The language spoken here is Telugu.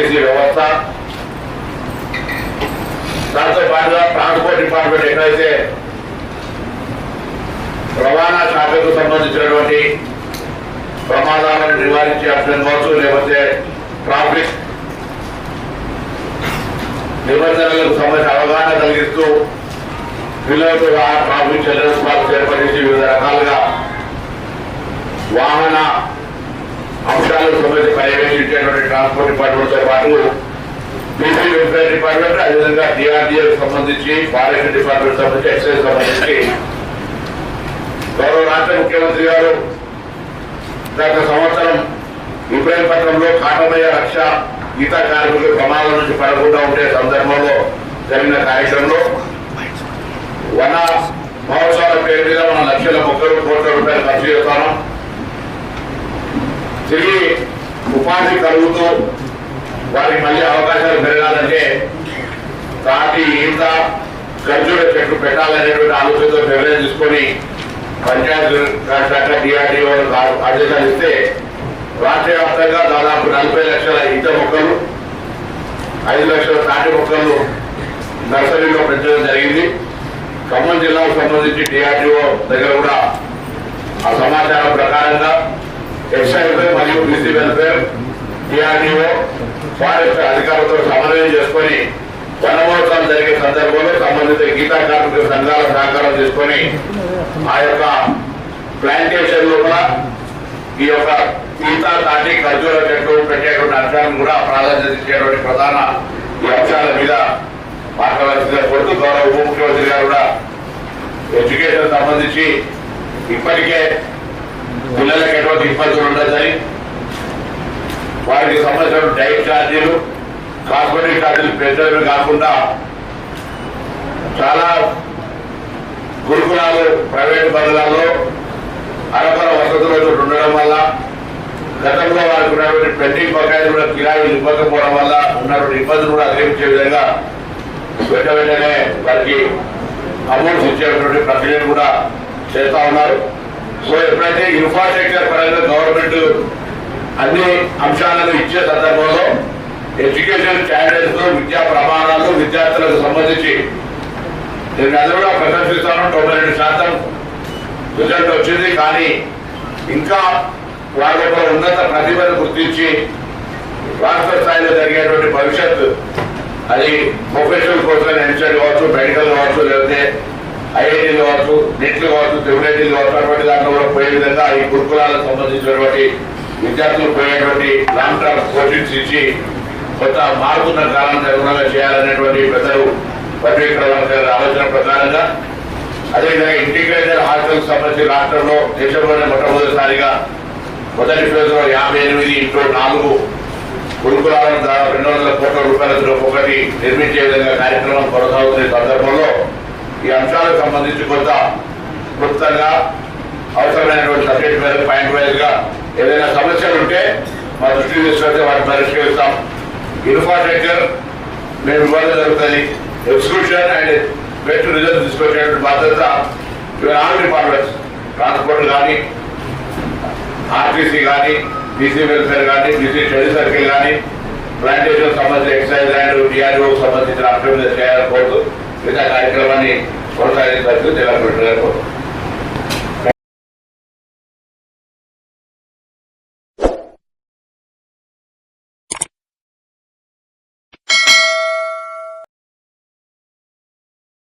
ఆర్టీసీ వ్యవస్థ దాంతో పాటుగా ట్రాన్స్పోర్ట్ డిపార్ట్మెంట్ ఎక్కడైతే రవాణా శాఖకు సంబంధించినటువంటి ప్రమాదాలను నివారించాల్సిన కావచ్చు లేకపోతే ట్రాఫిక్ నిబంధనలకు సంబంధించి అవగాహన కలిగిస్తూ పిల్లలకు ఆ ట్రాఫిక్ చిల్డ్రన్స్ పార్క్ ఏర్పడిచి వివిధ రకాలుగా వాహన అంశాలకు సంబంధించి పర్యవేక్షించేటువంటి ట్రాన్స్పోర్ట్ డిపార్ట్మెంట్తో పాటు బీసీ వెల్ఫేర్ డిపార్ట్మెంట్ అదేవిధంగా డిఆర్డీఏకి సంబంధించి ఫారెస్ట్ డిపార్ట్మెంట్ సంబంధించి ఎక్సైజ్ సంబంధించి గౌరవ రాష్ట్ర ముఖ్యమంత్రి గారు గత సంవత్సరం ఇబ్రాహీంపట్నంలో కాటమయ్య రక్ష గీతా కార్మికులు ప్రమాదం నుంచి పడకుండా ఉండే సందర్భంలో జరిగిన కార్యక్రమంలో వన మహోత్సవాల పేరు మీద మన లక్షల మొక్కలు కోట్ల రూపాయలు ఖర్చు చేస్తాను తిరిగి ఉపాధి కలుగుతూ వారికి మళ్ళీ అవకాశాలు పెరగాలంటే తాటి ఈత ఖర్జూర చెట్లు పెట్టాలనేటువంటి ఆలోచనతో నిర్ణయం తీసుకొని పంచాయతీ రాజ్ శాఖ డిఆర్డీఓ ఆదేశాలు ఇస్తే రాష్ట్ర వ్యాప్తంగా దాదాపు నలభై లక్షల ఈత మొక్కలు ఐదు లక్షల తాటి మొక్కలు నర్సరీలో పెంచడం జరిగింది. ఖమ్మం జిల్లాకు సంబంధించి డిఆర్డీఓ దగ్గర కూడా ఆ సమాచారం ప్రకారంగా ఎక్సైజ్ మరియు బీసీ వెల్ఫేర్ డిఆర్డీఓ ఫారెస్ట్ అధికారులతో సమన్వయం చేసుకొని వనమహోత్సవం జరిగే సందర్భంలో సంబంధిత గీతా కార్మిక సంఘాల సహకారం తీసుకొని ఆ యొక్క ప్లాంటేషన్ లోపల ఈ యొక్క గీతా తాటి ఖర్జూర చెట్టు పెట్టేటువంటి అంశాలను కూడా ప్రాధాన్యత ఇచ్చేటువంటి ప్రధాన ఈ అంశాల మీద మాట్లాడాల్సిందిగా కోరుతూ గౌరవ ఉప ముఖ్యమంత్రి గారు కూడా ఎడ్యుకేషన్ సంబంధించి ఇప్పటికే పిల్లలకు ఎటువంటి ఇబ్బందులు ఉండదని వారికి సంబంధించిన డైట్ ఛార్జీలు కాస్మెటిక్ ఛార్జీలు పెంచడమే కాకుండా చాలా గురుకులాలు ప్రైవేట్ బదులలో అరకొర వసతులు ఉండడం వల్ల గతంలో వారికి ఉన్నటువంటి పెండింగ్ బకాయిలు కూడా కిరాయిలు ఇవ్వకపోవడం వల్ల ఉన్నటువంటి ఇబ్బందులు కూడా అధిగమించే విధంగా వెంట వెంటనే వారికి అమౌంట్స్ ఇచ్చేటువంటి ప్రక్రియను కూడా చేస్తా ఉన్నారు. సో ఎప్పుడైతే ఇన్ఫ్రాస్ట్రక్చర్ పరంగా గవర్నమెంట్ అన్ని అంశాలను ఇచ్చే సందర్భంలో ఎడ్యుకేషన్ స్టాండర్డ్స్ విద్యా ప్రమాణాలు విద్యార్థులకు సంబంధించి నేను అది కూడా ప్రదర్శిస్తాను. తొంభై రెండు శాతం రిజల్ట్ వచ్చింది. కానీ ఇంకా వారి యొక్క ఉన్నత ప్రతిభను గుర్తించి రాష్ట్ర స్థాయిలో జరిగేటువంటి భవిష్యత్తు అది ప్రొఫెషనల్ కోర్సులు ఎంసెట్ కావచ్చు మెడికల్ కావచ్చు లేకపోతే ఐఐటీలు కావచ్చు నెట్లు కావచ్చు త్రిబులైటీలు కావచ్చు అటువంటి దాంట్లో కూడా పోయే విధంగా ఈ గురుకులాలకు సంబంధించినటువంటి విద్యార్థులు పోయేటువంటి లాంగ్ టర్మ్ కోచింగ్స్ ఇచ్చి కొత్త మారుతున్న కాలానికి అనుగుణంగా చేయాలనేటువంటి పెద్దలు పర్యవేక్షణ ఆలోచన ప్రకారంగా అదేవిధంగా ఇంటిగ్రేటెడ్ హాస్టల్ సంబంధించి రాష్ట్రంలో దేశంలోనే మొట్టమొదటిసారిగా మొదటి ఫేజ్లో యాభై ఎనిమిది ఇంట్లో నాలుగు గురుకులాలను దాదాపు రెండు వందల కోట్ల రూపాయలతో ఒకటి నిర్మించే విధంగా కార్యక్రమం కొనసాగుతున్న సందర్భంలో ఈ అంశాలకు సంబంధించి కొంత క్లుప్తంగా అవసరమైనటువంటి సబ్జెక్ట్ మీద పాయింట్ వైజ్ గా ఏదైనా సమస్యలు ఉంటే మా దృష్టికి తీసుకొస్తే వాటిని పరిష్కరిస్తాం ఇన్ఫ్రాస్ట్రక్చర్ మేము ఇవ్వడం జరుగుతుంది ఎగ్జిక్యూషన్ అండ్ బెస్ట్ రిజల్ట్ తీసుకొచ్చేటువంటి బాధ్యత ఇవన్నీ ఆల్ డిపార్ట్మెంట్స్ ట్రాన్స్పోర్ట్ కానీ ఆర్టీసీ కానీ బీసీ వెల్ఫేర్ కానీ బీసీ స్టడీ సర్కిల్ కానీ ప్లాంటేషన్ సంబంధించిన ఎక్సైజ్ అండ్ డిఆర్ఓ సంబంధించిన అభ్యర్థి చేయాలని కోరుతూ మిగతా కార్యక్రమాన్ని కొనసాగించాల్సింది జిల్లా కలెక్టర్ గారు